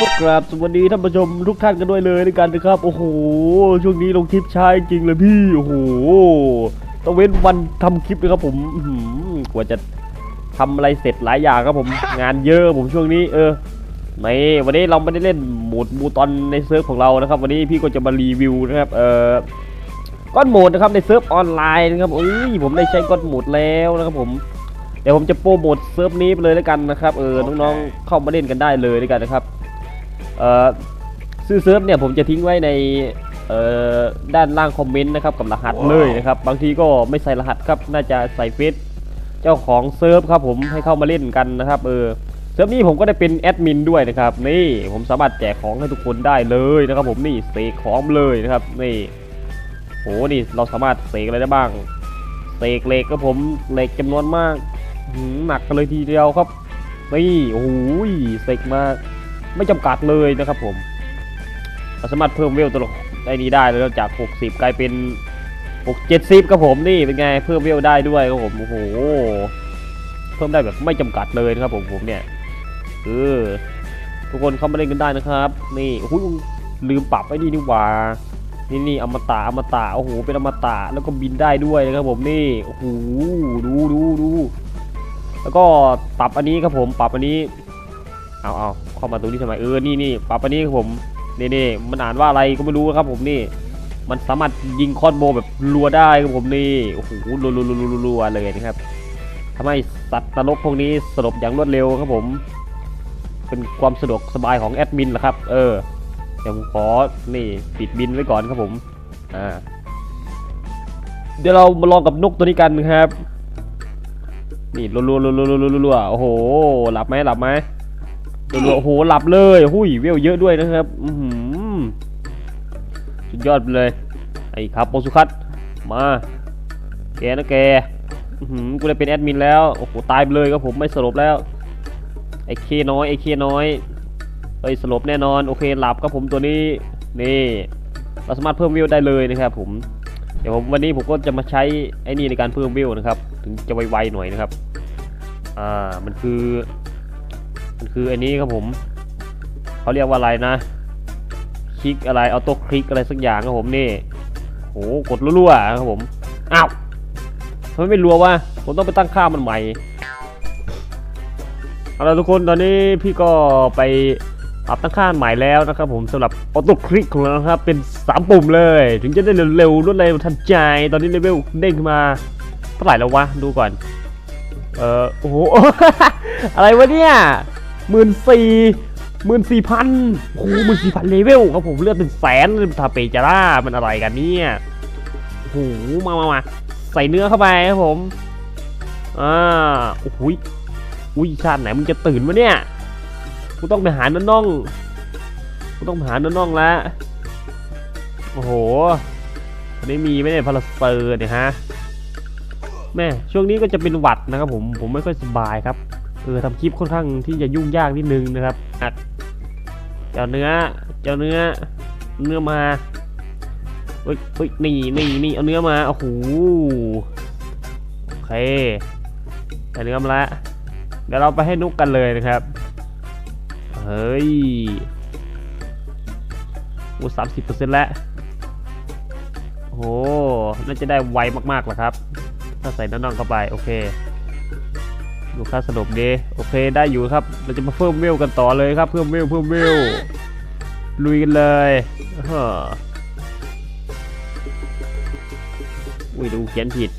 ก็กราบสวัสดีท่านผู้ชมทุกท่านกันด้วยเลยด้วยกันนะครับ โอ้โห ช่วงนี้ลงคลิปช้าจริงเลยพี่ โอ้โหต้องเว้นวันทำคลิปนะครับผมกว่าจะทำอะไรเสร็จหลายอย่างครับผม งานเยอะผมช่วงนี้ เออไม่วันนี้เราไม่ได้เล่นโหมดบูตอนในเซิร์ฟของเรานะครับ วันนี้พี่ก็จะมารีวิวนะครับ เออก้อนโหมดนะครับในเซิร์ฟออนไลน์นะครับเอ้ยผมได้ใช้ก้อนโหมดแล้วนะครับผมเดี๋ยวผมจะโปรโมทเซิร์ฟนี้ไปเลยแล้วกันนะครับ เออ น้องๆ เข้ามาเล่นกันได้เลยด้วยกันนะครับ เอ่อชื่อเซิร์ฟเนี่ยผมจะทิ้งไว้ในเอ่อด้านล่างคอมเมนต์นะครับกับรหัสเลยนะครับ บางทีก็ไม่ใส่รหัสครับน่าจะใส่เฟซเจ้าของเซิร์ฟครับผมให้เข้ามาเล่นกันนะครับเออเซิร์ฟนี้ผมก็ได้เป็นแอดมินด้วยนะครับนี่ผมสามารถแจกของให้ทุกคนได้เลยนะครับ ผมนี่เสกของเลยนะครับนี่โหนี่เราสามารถเสกอะไรได้บ้างเสกเหล็กครับผมเหล็กจำนวนมากหืมหนักกันเลยทีเดียวครับนี่โอ้โหเสกมา ไม่จำกัดเลยนะครับผมเราสามารถเพิ่มเวลตัวละได้นี้ได้แล้วจาก 60 กลายเป็น6 70ครับผมนี่เป็นไงเพิ่มเวลได้ด้วยครับผมโอ้โหเพิ่มได้แบบไม่จำกัดเลยนะครับผมผมเนี่ยเออทุกคนเข้ามาเล่นกันได้นะครับ นี่โอ้โหลืมปรับไอ้นี่นี่หว่านี่นี่อมตะอมตะโอ้โหเป็นอมตะแล้วก็บินได้ด้วยนะครับผมนี่โอ้โหดูดูดูแล้วก็ปรับอันนี้ครับผมปรับอันนี้เอาเอา เข้ามาตรงนี้ทำไมเออนี่นี่ปรับอันนี้ครับผมนี่นี่มันอ่านว่าอะไรก็ไม่รู้ครับผมนี่มันสามารถยิงคอนโบแบบรัวได้ครับผมนี่โอ้โหรัวรัวรัวรัวรัวเลยนะครับทำให้สัตว์นรกพวกนี้สลบอย่างรวดเร็วครับผม เป็นความสะดวกสบายของแอดมินแหละครับ เออเดี๋ยวผมขอนี่ปิดบินไว้ก่อนครับผมอ่าเดี๋ยวเรามาลองกับนกตัวนี้กันครับนี่รัวรัวรัวรัวรัวรัวโอ้โหหลับไหมหลับไหม โอ้โหหลับเลยหุยเวลเยอะด้วยนะครับอืสุดยอดเลย ไอ้ครับโปสุคัตมา แกนะแกอือหือกูได้เป็นแอดมินแล้ว โอ้โห ตายไปเลยครับผมไม่สลบแล้ว ไอ้เคน้อย ไอ้เคน้อยเอ้ยสลบแน่นอน โอเค หลับครับผมตัวนี้ นี่ เราสามารถเพิ่มวิวได้เลยนะครับผม เดี๋ยวผมวันนี้ผมก็จะมาใช้ไอ้นี่ในการเพิ่มวิวนะครับ ถึงจะไวๆหน่อยนะครับ อ่า มันคือ มันคืออันนี้ครับผมเขาเรียกว่าอะไรนะ คลิกอะไรออโต้คลิกอะไรสักอย่างครับผมนี่โหกดรัวๆครับผมอ้าวทำไมไม่รัววะผมต้องไปตั้งค่ามันใหม่เอาละทุกคนตอนนี้พี่ก็ไปปรับตั้งค่าใหม่แล้วนะครับผมสำหรับออโต้คลิกของเราครับเป็น 3 ปุ่มเลย ถึงจะได้เร็วๆรวดเร็วทันใจ ตอนนี้เลเวลเด้งขึ้นมาเท่าไหร่แล้ววะดูก่อน เออโอ้โห อะไรวะเนี่ย หมื่นสี่หมื่นสี่พันโอ้โหหมื่นสี่พันเลเวลครับผมเลือดเป็นแสนเลยทาเปจาร่ามันอะไรกันเนี่ยโอ้โหมามามาใส่เนื้อเข้าไปครับผมอ่าโอ้โหยอุ้ยชาติไหนมึงจะตื่นวะเนี่ยกูต้องไปหาน้องน้องกูต้องไปหาน้องน้องแล้วโอ้โหวันนี้มีไหมเนี่ยพาราเซอร์เนี่ยฮะแม่ช่วงนี้ก็จะเป็นหวัดนะครับผมผมไม่ค่อยสบายครับ เออทำคลิปค่อนข้างที่จะยุ่งยากนิดนึงนะครับอัดเจ้าเนื้อเจ้าเนื้อเนื้อมาเฮ้ยเฮ้ยนี่นี่นี่เอาเนื้อมาโอ้โหโอเคแต่เนื้อมาละเดี๋ยวเราไปให้นุกกันเลยนะครับเฮ้ยโอ้สามสิบเปอร์เซ็นต์แล้วโอ้โหน่าจะได้ไวมากๆแหละครับ ถ้าใส่น้ำนองเข้าไป โอเค ดูค่าสนุกดีโอเคได้อยู่ครับ เราจะมาเพิ่มเวลกันต่อเลยครับ เพิ่มเวลเพิ่มเวลลุยกันเลยฮะอุ้ยดูเขียนผิด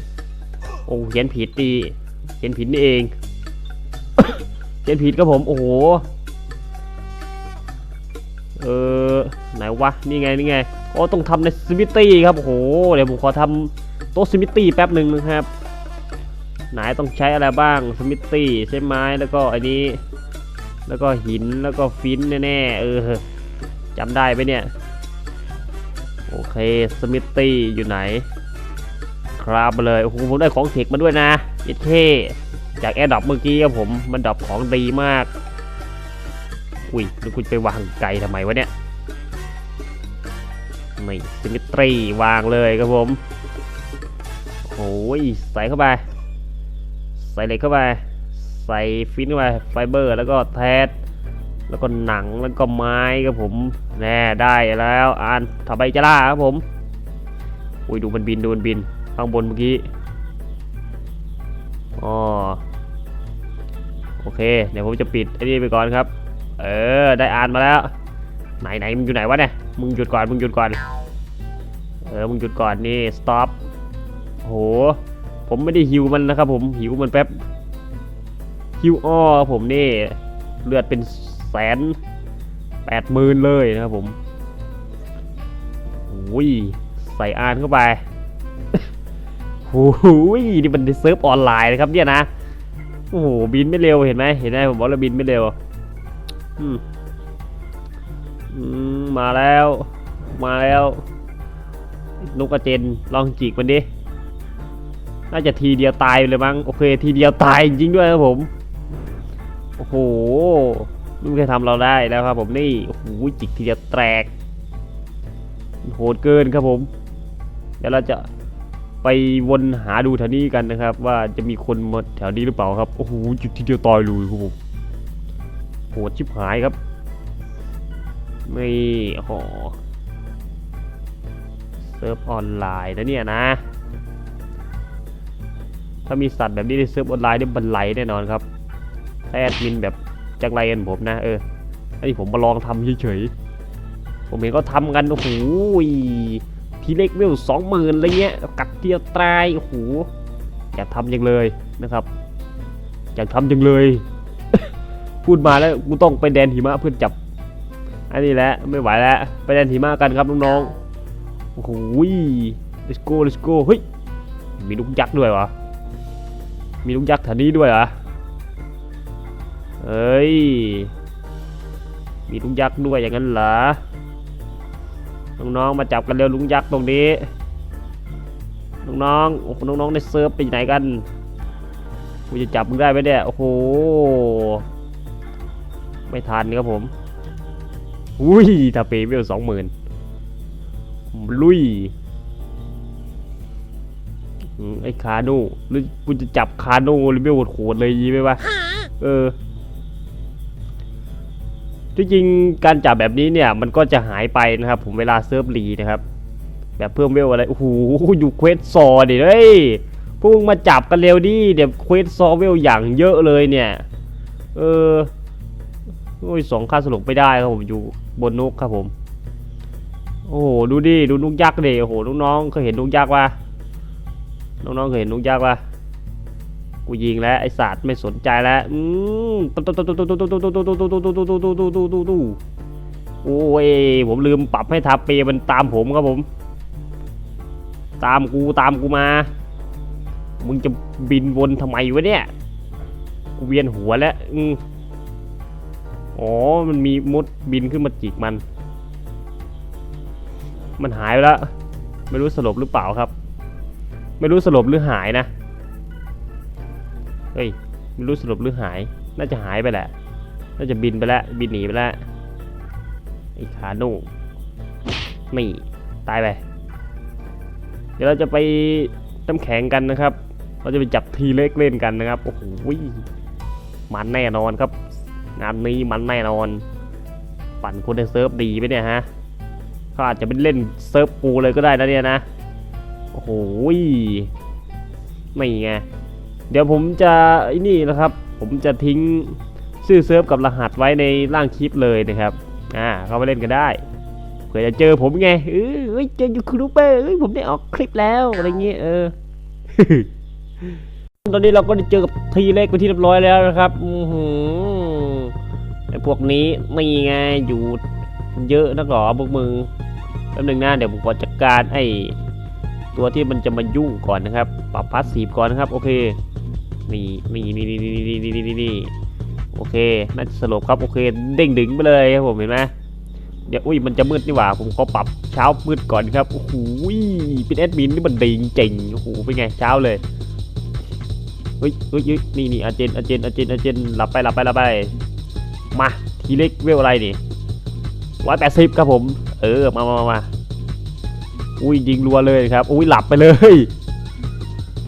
โอ้เขียนผิดดีเขียนผิดนี่เอง เขียนผิดครับผม โอ้โห เออไหนวะ นี่ไง นี่ไง โอ้ต้องทำในสมิตี้ครับ โอ้โห เดี๋ยวผมขอทำโต๊ะสมิตี้แป๊บหนึ่งนะครับ ไหนต้องใช้อะไรบ้างสมิตี้ใช้ไม้แล้วก็อันนี้ แล้วก็หินแล้วก็ฟินแน่ๆเออจำได้ไหมเนี่ยโอเคสมิตี้อยู่ไหน ครับเลยโอ้โหผมได้ของเทคมาด้วยนะเย็ดเท่จากแอร์ดรอปเมื่อกี้ครับผมมันดรอปของดีมาก อุ้ยแล้วคุณไปวางไกลทำไมวะเนี่ยนี่สมิตรีวางเลยครับผมโอ้ยใส่เข้าไป ใส่เหล็กเข้าไป ใส่ฟินเข้าไป ไฟเบอร์ แล้วก็แทสแล้วก็หนัง แล้วก็ไม้ครับผม แน่ได้แล้วอ่านถับใบจะล่าครับผม อุ้ยดูมันบินดูมันบิน ข้างบนเมื่อกี้ อ๋อ โอเค เดี๋ยวผมจะปิดไอ้นี่ไปก่อนครับ เออ ได้อ่านมาแล้ว ไหนไหนมึงอยู่ไหนวะเนี่ย มึงหยุดก่อน มึงหยุดก่อน เออ มึงหยุดก่อนนี่ stop โห ผมไม่ได้หิวมันนะครับ ผมหิวมันแป๊บหิวอ้อผมนี่เลือดเป็นแสนแปดหมื่นเลยนะครับผมโอ้ยใส่อานเข้าไปโอ้โหนี่มันเซิร์ฟออนไลน์นะครับ เนี่ยนะโอ้โหบินไม่เร็วเห็นไหมเห็นไหมผมบอกแล้วบินไม่เร็วมอืมมาแล้ว มาแล้วนกกระเจนลองจีกมันดิ น่าจะทีเดียวตายเลยมั้งโอเคทีเดียวตายจริงด้วยครับผมโอ้โหไม่มีใครทำเราได้แล้วครับผมนี่โอ้โหจิกทีเดียวแตกโหดเกินครับผม เดี๋ยวเราจะไปวนหาดูแถวนี้กันนะครับ ว่าจะมีคนมาแถวนี้หรือเปล่าครับโอ้โหจิกทีเดียวตายเลยครับผมโหดชิบหายครับไม่โหเซิร์ฟออนไลน์นะเนี่ยนะ ถ้ามีสัตว์แบบนี้ในเซิร์ฟออนไลน์เนี่ยบันไลแน่นอนครับถ้าแอดมินแบบจังไรกันผมนะเอออันนี้ผมมาลองทำเฉยๆผมเห็นก็ทำกันโอ้โหทีเล็กเวลสองหมื่นอะไรเงี้ยกัดเดียวตายโอ้โหอยากทำยังเลยนะครับอยากทำยังเลย พูดมาแล้วกูต้องไปแดนหิมะเพื่อจับ อันนี้แหละไม่ไหวแล้วไปแดนหิมะกันครับน้องๆโอ้โห let's go let's go เฮ้ยมีลูกยักษ์ด้วยวะ มีลูกยักษ์แถวนี้ด้วยเหรอเอ้ย มีลุงยักษ์ด้วยอย่างนั้นเหรอ น้องๆ มาจับกันเร็วลุงยักษ์ตรงนี้ น้องๆ โอ้โห น้องๆ ในเซิร์ฟไปไหนกัน กูจะจับมึงได้ไหมเนี่ย โอ้โห ไม่ทันครับผม อุ้ยถ้าเปเวลสองหมื่นลุย ไอ้คาโน่หรือกูจะจับคาโน่หรือไม่โหดๆเลยยีไหมวะเออที่จริงการจับแบบนี้เนี่ยมันก็จะหายไปนะครับ ผมเวลาเซิร์ฟรีนะครับ แบบเพิ่มเวลอะไรโอ้โหอยู่เควสซอดิเฮ้ยพวกมึงมาจับกันเร็วดิเดี๋ยวเควสซอเวลอย่างเยอะเลยเนี่ย เออโอ้ยสองค่าสลบไม่ได้ครับผมอยู่บนนกครับผม โอ้โหดูดิดูนกยักษ์ดิโอ้โหน้องๆเคยเห็นนกยักษ์ปะ น้องๆเคยเห็นนกยักษ์ปะกูยิงแล้วไอสัตว์ไม่สนใจแล้ว อืมตุ๊ตุ๊ตุ๊ตุ๊ตุ๊ตุ๊ตุ๊ตุ๊ตุ๊ตุ๊ตุ๊ตุ๊ตุ๊ตุ๊ตุ๊ตุ๊ตุ๊ตุ๊ตุ๊โอ้ยผมลืมปรับให้ทับเปมันตามผมครับผม ตามกูตามกูมา มึงจะบินวนทำไมวะเนี่ย กูเวียนหัวแล้ว อืมอ๋อ มันมีมดบินขึ้นมาจิกมัน มันหายไปแล้ว ไม่รู้สลบหรือเปล่าครับ ไม่รู้สลบหรือหายนะ เฮ้ย ไม่รู้สลบหรือหาย น่าจะหายไปแหละ น่าจะบินไปแล้ว บินหนีไปแล้วไอ้ขาโน่นี่ตายไป เดี๋ยวเราจะไปน้ำแข็งกันนะครับ เราจะไปจับทีเล็กเล่นกันนะครับ โอ้โห มันแน่นอนครับ งานนี้มันแน่นอน ปั่นคนในเซิร์ฟดีไปเนี่ยฮะเขาอาจจะเป็นเล่นเซิร์ฟปูเลยก็ได้นะเนี่ยนะ โอ้โหไม่ไง เดี๋ยวผมจะอ้นี่นะครับ ผมจะทิ้งชื่อเซิร์ฟกับรหัสไว้ในล่างคลิปเลยนะครับ อ่า เข้ามาเล่นกันได้ เผื่อจะเจอผมไง เออเอ้ยเจอยูทูเบอร์เอ้ยผมได้ออกคลิปแล้ว อะไรเงี้ย เออ ตอนนี้เราก็ได้เจอกับทีเล็กไปที่เรียบร้อยแล้วนะครับอือหือไอพวกนี้นี่ไงอยู่เยอะนักหรอพวกมึงแป๊บนึงนะเดี๋ยวผมขอจัดการไอ ตัวที่มันจะมายุ่งก่อนนะครับ ปรับพาสซีฟก่อนนะครับ โอเค นี่นี่นี่นี่นี่นี่นี่นี่นี่โอเค น่าจะสลบครับ โอเค เด้งดึงไปเลยครับผมเห็นไหมเดี๋ยวอุ้ยมันจะมืดนี่หว่า ผมขอปรับเช้ามืดก่อนครับ โอ้โหเป็นแอดมินนี่มันดีจริงโอ้โห เป็นไงเช้าเลย เฮ้ยเฮ้ยนี่นี่อาเจนอาเจนอาเจนอาเจนหลับไปหลับไปหลับไป มาทีเล็กเวลอะไรนี่ร้อยแปดสิบครับผม เออ มามามามา อุ้ยยิงรัวเลยครับ อุ้ยหลับไปเลย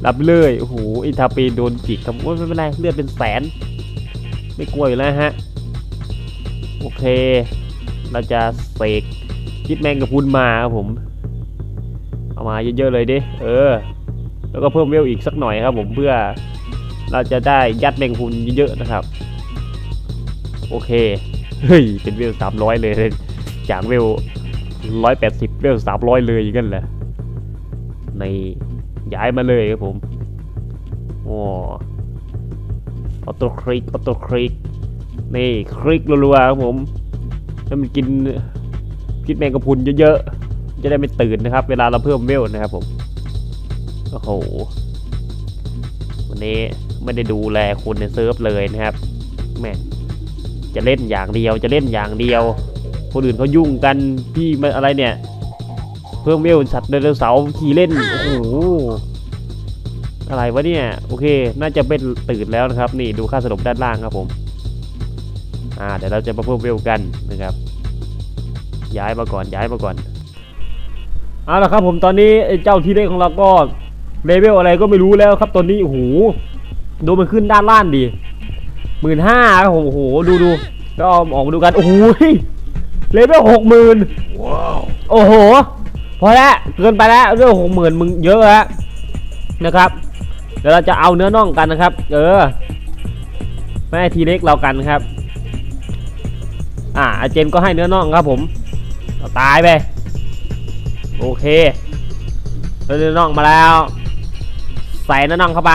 หลับเลย โอ้โหไอทาเปโดนจิกครับโอ้ยไม่เป็นไรเลือดเป็นแสน ไม่กลัวอยู่แล้วฮะ โอเค เราจะเสกคิดแมงกะพุนมาครับผม เอามาเยอะๆเลยดิ เออ แล้วก็เพิ่มเวลอีกสักหน่อยครับผมเพื่อเราจะได้ยัดแมงพุนเยอะๆนะครับ โอเค เฮ้ย เป็นเวลสามร้อยเลย จากเวล ร้อยแปดสิบเวลสามร้อยเลยอย่างนั้นแหละในย้ายมาเลยครับผมโอ้ออโต้คลิกออโต้คลิกนี่คลิกรัวๆครับผมให้มันกินพิษแมงกะพรุนเยอะๆ จะได้ไม่ตื่นนะครับ เวลาเราเพิ่มเวลนะครับผม โอ้โห วันนี้ไม่ได้ดูแลคนในเซิร์ฟเลยนะครับ แม่จะเล่นอย่างเดียวจะเล่นอย่างเดียว คนอื่นเขายุ่งกันพี่มันอะไรเนี่ย เพิ่มเวลสัตว์ไดโนเสาขี่เล่นโอ้โหอะไรวะเนี่ยโอเค น่าจะเป็นตื่นแล้วนะครับ นี่ดูค่าสรุปด้านล่างครับผมอ่าเดี๋ยวเราจะมาเพิ่มเวลกันนะครับ ย้ายมาก่อนย้ายมาก่อนเอาละครับผมตอนนี้เจ้าทีเล็กของเราก็เลเวลอะไรก็ไม่รู้แล้วครับตอนนี้โอ้โหดูมันขึ้นด้านล่างดิหมื่นห้าครับผมโอ้โหดูดูแล้วเอาออกมาดูกันโอ้โห เลเวลหกหมื่นโอ้โห พอแล้วเกินไปแล้วเรื่องหกหมื่นมึงเยอะแล้วนะครับ เดี๋ยวเราจะเอาเนื้อน่องกันนะครับ เออไม่ให้ทีเล็กเรากันครับ อ่าอาเจนก็ให้เนื้อน่องครับผมเอาตายไป โอเคเอาเนื้อน่องมาแล้ว ใส่เนื้อน่องเข้าไป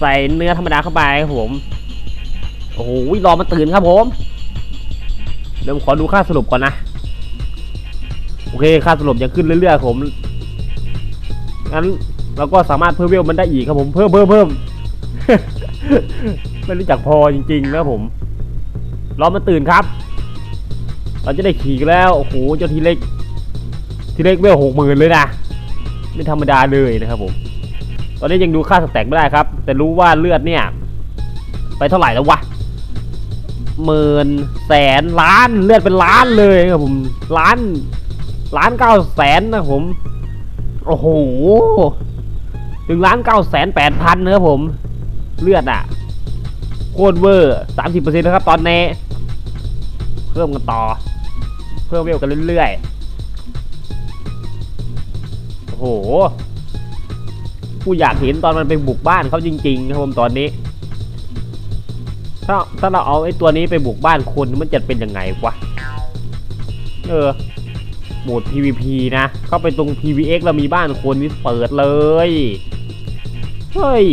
ใส่เนื้อธรรมดาเข้าไปครับผม โอ้โหรอมันตื่นครับผม เดี๋ยวผมขอดูค่าสรุปก่อนนะ โอเค ค่าสรุปยังขึ้นเรื่อยๆครับผม งั้นเราก็สามารถเพิ่มเวลมันได้อีกครับผม เพิ่มเพิ่มเพิ่มไม่รู้จักพอจริงๆนะผม รอมันตื่นครับ เราจะได้ขี่กันแล้ว โอ้โห เจ้าทีเล็ก ทีเล็กเวลหกหมื่นเลยนะ ไม่ธรรมดาเลยนะครับผม ตอนนี้ยังดูค่าสแต็กไม่ได้ครับ แต่รู้ว่าเลือดเนี่ย ไปเท่าไหร่แล้ววะ หมื่นแสนล้านเลือดเป็นล้านเลยครับผมล้านล้านเก้าแสนนะผมโอ้โหถึงล้านเก้าแสนแปดพันนะครับผมเลือดอะโคตรเวอร์สามสิบเปอร์เซ็นต์นะครับตอนนี้ เพิ่มกันต่อ เพิ่มเวลกันเรื่อยๆโอ้โห กูอยากเห็นตอนมันไปบุกบ้านเขาจริงๆครับผมตอนนี้ ถ้าถ้าเราเอาไอ้ตัวนี้ไปบุกบ้านคนมันจะเป็นยังไงวะ เออโหมด PVP นะ เข้าไปตรง PVX แล้วมีบ้านคนนี่เปิดเลย เฮ้ย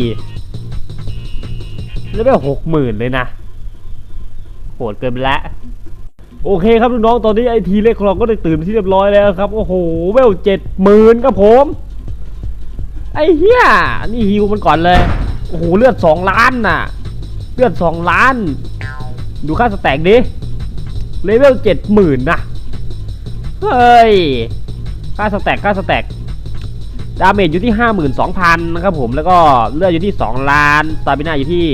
แล้วไปหกหมื่นเลยนะโหดเกินไปแล้วโอเคครับน้องๆตอนนี้ไอทีเล็กของเราก็ได้ตื่นที่เรียบร้อยแล้วครับ โอ้โหเวลเจ็ดหมื่นครับผม ไอเหี้ยนี่ฮิวมันก่อนเลย โอ้โห เลือดสองล้านน่ะ ลือดสองล้าน ดูค่าสแต็กดิ เลเวลเจ็ดหมื่นนะเฮ้ย ค่าสแต็กค่าสแต็กดาเมจอยู่ที่ 52,000 นะครับผม แล้วก็เลือดอยู่ที่ 2 ล้านสตาบิน่าอยู่ที่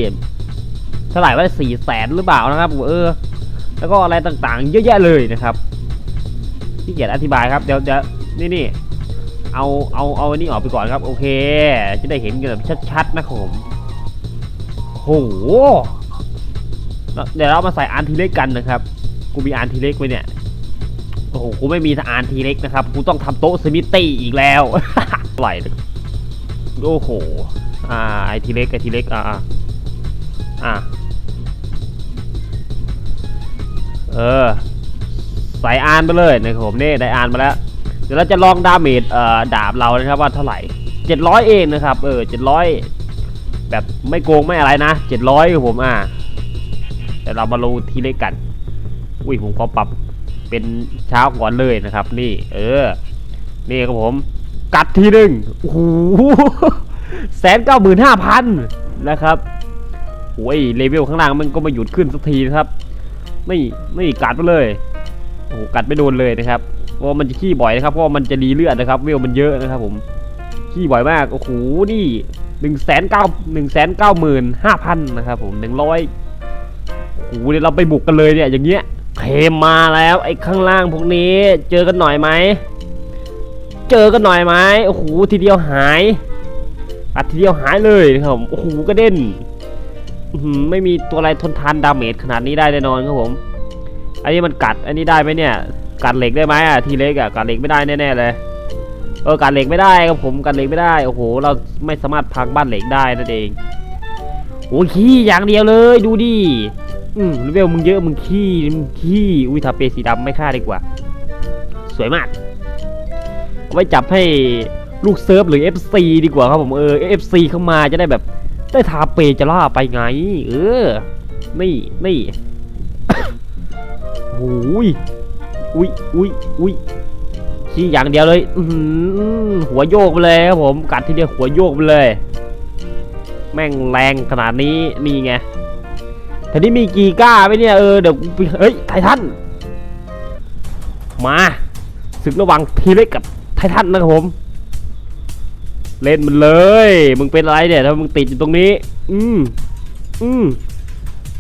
เท่าไหร่ว่าสี่แสนหรือเปล่านะครับผมเออ แล้วก็อะไรต่างๆ เยอะแยะเลยนะครับที่เกียจอธิบายครับ เดี๋ยวเดี๋ยวนี่นี่เอาเอาเอาอันนี้ออกไปก่อนครับ โอเค จะได้เห็นกันแบบชัดๆนะครับผม โอ้โห เดี๋ยวเรามาใส่อาร์ทีเล็กกันนะครับ กูมีอาร์ทีเล็กไว้เนี่ย โอ้โห กูไม่มีอาร์ทีเล็กนะครับ กูต้องทำโต๊ะสมิตี้อีกแล้วไหลเลยโอ้โห อ่า ไอทีเล็กไอทีเล็ก อ่าอ่าเออ ใส่อานไปเลยนะครับผมนี่ได้อานมาแล้ว เดี๋ยวเราจะลองดาเมจเอ่อดาบเรานะครับว่าเท่าไหร่700เองนะครับ เออ700 แบบไม่โกงไม่อะไรนะ700ครับผมอ่าแต่เรามาลงทีเล็กกัน อุ้ยผมขอปรับเป็นเช้าก่อนเลยนะครับ นี่ เออ นี่ครับผม กัดทีหนึ่งโอ้โหแสนเก้าหมื่นห้าพันนะครับโอ้ยเลเวลข้างล่างมันก็มาหยุดขึ้นสักทีนะครับ ไม่ไม่กัดไปเลยโอ้กัดไม่โดนเลยนะครับเพราะมันจะขี้บ่อยนะครับเพราะมันจะรีเลือดนะครับ เวลมันเยอะนะครับ ผมขี้บ่อยมากโอ้โหนี่ หนึ่งแสนเก้าหนึ่งแสนเก้าหมื่นห้าพันนะครับผมหนึ่งร้อยโอ้โหเดี๋ยวเราไปบุกกันเลยเนี่ยอย่างเงี้ยเคมมาแล้วไอ้ข้างล่างพวกนี้ เจอกันหน่อยไหมเจอกันหน่อยไหมโอ้โหทีเดียวหายอัดทีเดียวหายเลยนะครับผมโอ้โหกระเด็นไม่มีตัวอะไรทนทานดาเมจขนาดนี้ได้แน่นอนครับผมอันนี้มันกัดอันนี้ได้ไหมเนี่ยกัดเหล็กได้ไหมอะทีเล็กอะกัดเหล็กไม่ได้แน่ๆเลย เออกัดเหล็กไม่ได้ครับผมกัดเหล็กไม่ได้โอ้โหเราไม่สามารถพังบ้านเหล็กได้นั่นเองโอ้ขี้อย่างเดียวเลยดูดิอืมเลเวลมึงเยอะมึงขี้มึงขี้อุ้ยทาเปสีดำไม่ฆ่าดีกว่า สวยมากาไว้จับให้ลูกเซิร์ฟหรือ FC ดีกว่าครับผมเออ FC เข้ามาจะได้แบบได้ทาเปจะล่าไปไง เออนี่นี่โอ้ยอุ้ยอุ้ยอุ้ย ขี้อย่างเดียวเลยหัวโยกไปเลยครับผมกัดทีเดียวหัวโยกไปเลย แม่งแรงขนาดนี้นี่ไงทีนี้มีกีก้าไหมเนี่ยเออเดี๋ยวเฮ้ยไททันมาศึกระหว่างทีเล็กกับไททันนะครับผม เล่นมันเลย มึงเป็นอะไรเนี่ยถ้ามึงติดอยู่ตรงนี้ อืมอืม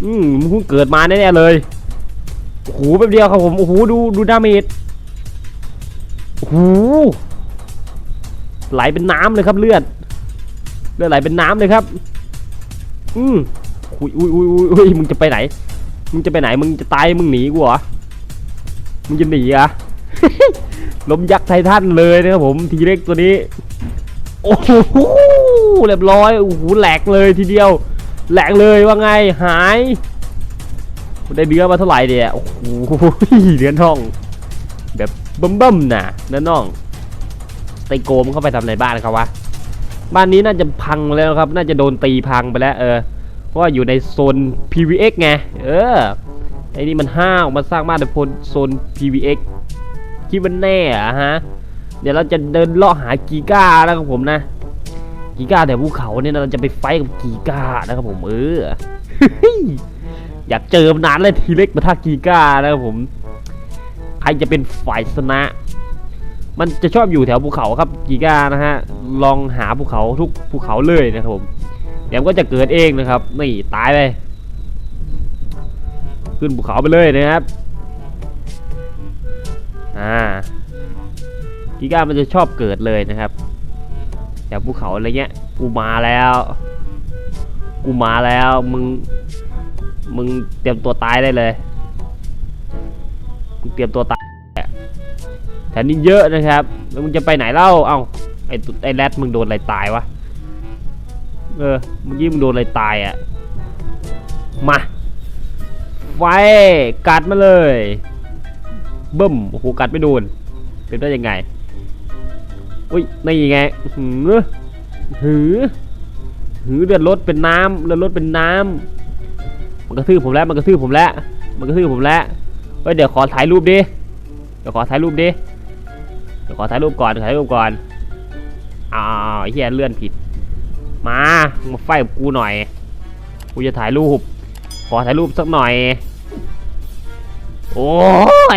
อืมมึงเกิดมาแน่ๆเลยโอ้โหแป๊บเดียวครับผมโอ้โหดูดูดาเมจ หไหลเป็นน้ำเลยครับเลือด เลือดไหลเป็นน้ำเลยครับ อืมอุ้ยอุ้ยอุ้ยอุ้ยยมึงจะไปไหน มึงจะไปไหน มึงจะตาย มึงหนีกูเหรอ มึงจะหนีอะล้มยักษ์ไททันเลยนะครับผม ทีเล็กตัวนี้ โอ้โห เรียบร้อย โอ้โห แหลกเลยทีเดียว แหลกเลยว่าไง หาย ได้เนื้อมาเท่าไหร่เนี่ย โอ้โห เนื้อน่อง แบบ เบิ่มน่ะเนื้อน่องไตโกมนเข้าไปทำในบ้านเขาวะบ้านนี้น่าจะพังแล้วครับ น่าจะโดนตีพังไปแล้ว เออเพราะว่าอยู่ในโซน PVX ไงเออไอ้นี่มันห้าวมาสร้างบ้านในโซน PVX คิดว่าแน่อะฮะ เดี๋ยวเราจะเดินเลาะหากีก้าแล้วครับผมนะ กีก้าแถวภูเขาเนี่ยเราจะไปไฟกับกีก้านะครับผมเอออยากเจอมานานเลยทีเล็กมาท่ากีก้านะครับผม ครจะเป็นฝ่ายชนะ มันจะชอบอยู่แถวภูเขาครับกีก้านะฮะลองหาภูเขาทุกภูเขาเลยนะครับผมเดี๋ยวมันก็จะเกิดเองนะครับนี่ตายไปขึ้นภูเขาไปเลยนะครับอ่ากีก้ามันจะชอบเกิดเลยนะครับแถวภูเขาอะไรเงี้ยกูมาแล้ว กูมาแล้วมึงมึงเตรียมตัวตายได้เลยมึงเตรียมตัวตาย แถวนี้เยอะนะครับ แล้วมึงจะไปไหนเล่า เอ้า ไอ้ไอ้แรดมึงโดนอะไรตายวะ เออ เมื่อกี้มึงโดนอะไรตายอะ่ะ มาไฟกัดมาเลยบิ่มโอ้โห กัดไม่โดน เป็นได้ยังไง อุ้ย นี่ไง หือ หือ หือเลือดรถเป็นน้ำเลือดรถเป็นน้ำมันกระทืบผมแล้ว มันกระทืบผมแล้ว มันกระทืบผมแล้วเฮ้ย เดี๋ยวขอถ่ายรูปดิ เดี๋ยวขอถ่ายรูปดิ เดี๋ยวขอถ่ายรูปก่อนถ่ายรูปก่อนอ้าวเฮียเลื่อนผิด มามาไฟกับกูหน่อย กูจะถ่ายรูป ขอถ่ายรูปสักหน่อย โอ้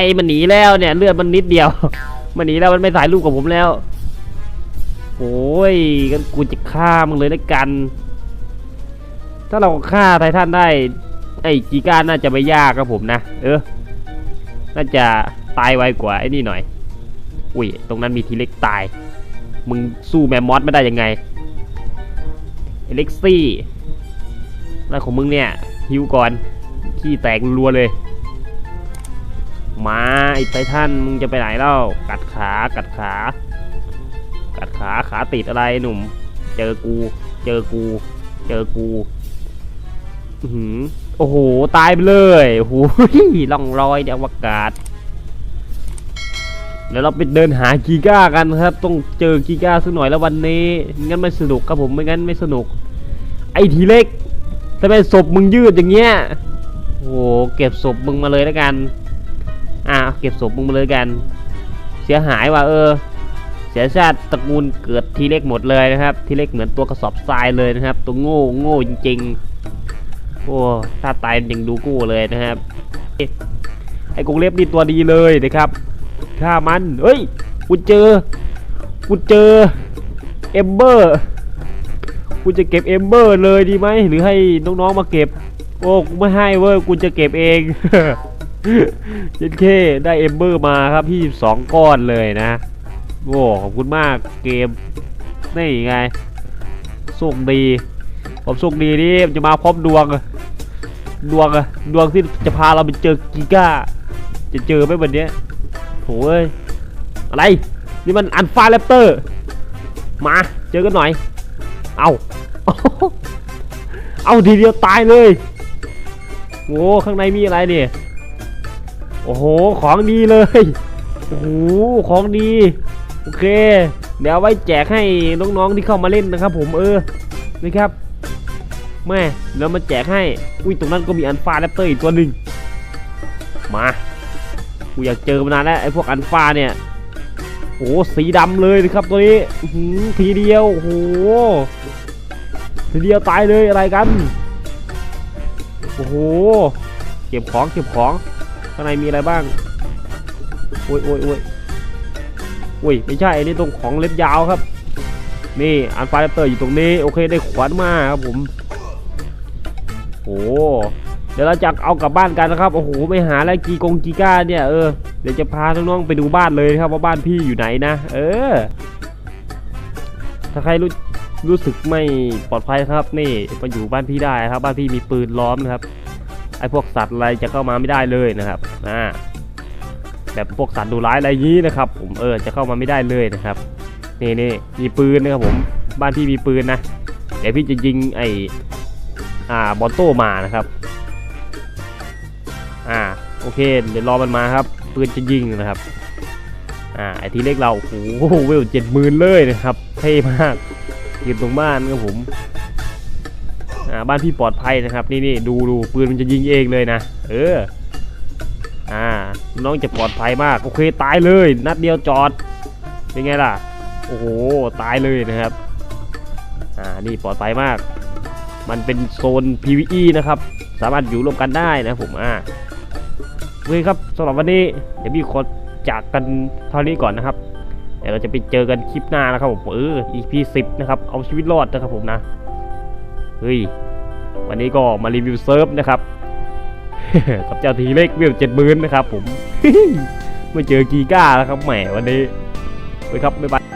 ยมันหนีแล้วเนี่ยเลือดมันนิดเดียว มันหนีแล้วมันไม่ถ่ายรูปกับผมแล้วโอ้ยกันกูจะฆ่ามึงเลยนะกัน ถ้าเราฆ่าไททันได้ ไอ้กีก้าน่าจะไม่ยากครับผมนะ เออ น่าจะตายไวกว่าไอ้นี่หน่อย อุ้ยตรงนั้นมีทีเล็กตาย มึงสู้แมมมอสไม่ได้ยังไงเอเล็กซี่อะไรของมึงเนี่ยฮิวก่อนขี้แตกรัวเลย มาไอ้ไททันมึงจะไปไหนเล่ากัดขากัดขา กัดขาขาติดอะไรหนุ่ม เจอกูเจอกู เจอกูอื้อหือโอ้โห ตายไปเลยโอ้โหล่องรอยในอวกาศ เดี๋ยวเราไปเดินหากีก้ากันครับ ต้องเจอกีก้าสักหน่อยแล้ววันนี้ไม่งั้นไม่สนุกครับผมไม่งั้นไม่สนุก ไอ้ทีเล็กทำไมศพมึงยืดอย่างเงี้ยโอ้โหเก็บศพมึงมาเลยแล้วกัน อะเก็บศพมึงมาเลยกัน เสียหายว่ะเออ เสียชาติตระกูลเกิดทีเล็กหมดเลยนะครับ ทีเล็กเหมือนตัวกระสอบทรายเลยนะครับ ตัวโง่โง่จริง ๆ โอ้ถ้าตายยังดูกู้เลยนะครับไอ้กงเล็บนี่ตัวดีเลยนะครับ ฆ่ามันเฮ้ยกูเจอกูเจอเอมเบอร์กูจะเก็บเอมเบอร์เลยดีไหมหรือให้น้องๆมาเก็บ โอ้กูไม่ให้เว้ยกูจะเก็บเองเจนเคได้เอมเบอร์มาครับพี่สองก้อนเลยนะโอ้ขอบคุณมากเกมนี่ไงโชคดีผมโชคดีนี่จะมาพร้อมดวงดวงอะดวงที่จะพาเราไปเจอกีก้า จะเจอไหมวันนี้ โถ่เอ้ยอะไร นี่มันอันฟาแรปเตอร์ มา เจอกันหน่อย เอาเอาทีเดียวตายเลยโอ้ข้างในมีอะไรเนี่ย โอ้โห ของดีเลย โอ้โห ของดี โอเค เดี๋ยวไว้แจกให้น้องๆที่เข้ามาเล่นนะครับ ผมเออนี่ครับแม่แล้วมาแจกให้ อุ้ยตรงนั้นก็มีอันฟาแรปเตอร์อีกตัวหนึ่งมา กูอยากเจอมานานแล้วไอ้พวกอันฟ้าเนี่ยโอ้สีดำเลยนะครับตัวนี้หือทีเดียวโอ้โหทีเดียวตายเลยอะไรกัน โอ้โห เก็บของเก็บของข้างในมีอะไรบ้าง โอ้ยโอ้ยโอ้ยโอ้ยไม่ใช่อันนี้ตรงของเล็บยาวครับ นี่อันฟ้าแรปเตอร์อยู่ตรงนี้ โอเคได้ขวานมาครับผม โอ้ ดี๋ยวเราจะเอากลับบ้านกันนะครับ โอ้โหไม่หาอะไรกีกงกีก้าเนี่ย เออ เดี๋ยวจะพาน้องๆไปดูบ้านเลยครับว่าบ้านพี่อยู่ไหนนะ เออ ถ้าใครรู้รู้สึกไม่ปลอดภัยครับ นี่มาอยู่บ้านพี่ได้ครับ บ้านพี่มีปืนล้อมนะครับ ไอ้พวกสัตว์อะไรจะเข้ามาไม่ได้เลยนะครับอ่าแบบพวกสัตว์ดุร้ายอะไรอย่างนี้นะครับ ผมเออ จะเข้ามาไม่ได้เลยนะครับ นี่นี่มีปืนนะครับผม บ้านพี่มีปืนนะ เดี๋ยวพี่จะยิงไออ่า บอลโต้มานะครับ อ่าโอเค เดี๋ยวรอมันมาครับ ปืนจะยิงนะครับ อ่า ไอทีเล็กเรา โอ้โห เวลเจ็ดหมื่นเลยนะครับ เท่มากยืนตรงบ้านครับผม อ่า บ้านพี่ปลอดภัยนะครับ นี่นี่ดูดูปืนมันจะยิงเองเลยนะ เออ อ่า น้องจะปลอดภัยมาก โอเค ตายเลย นัดเดียวจอด เป็นไงล่ะ โอ้โห ตายเลยนะครับ อ่า นี่ปลอดภัยมาก มันเป็นโซน PVE นะครับ สามารถอยู่ร่วมกันได้นะผม อ่า เคครับสำหรับวันนี้เดี๋ยวพี่ขอจากกันเท่านี้ก่อนนะครับเดี๋ยวเราจะไปเจอกันคลิปหน้านะครับผมเออ EP 10นะครับเอาชีวิตรอดนะครับผมนะเฮ้ยวันนี้ก็มารีวิวเซิร์ฟนะครับกับเจ้าทีเล็กเวลเจ็ดหมื่นนะครับผมไม่เจอกีก้าแล้วครับแหมวันนี้ไปครับบ๊ายบาย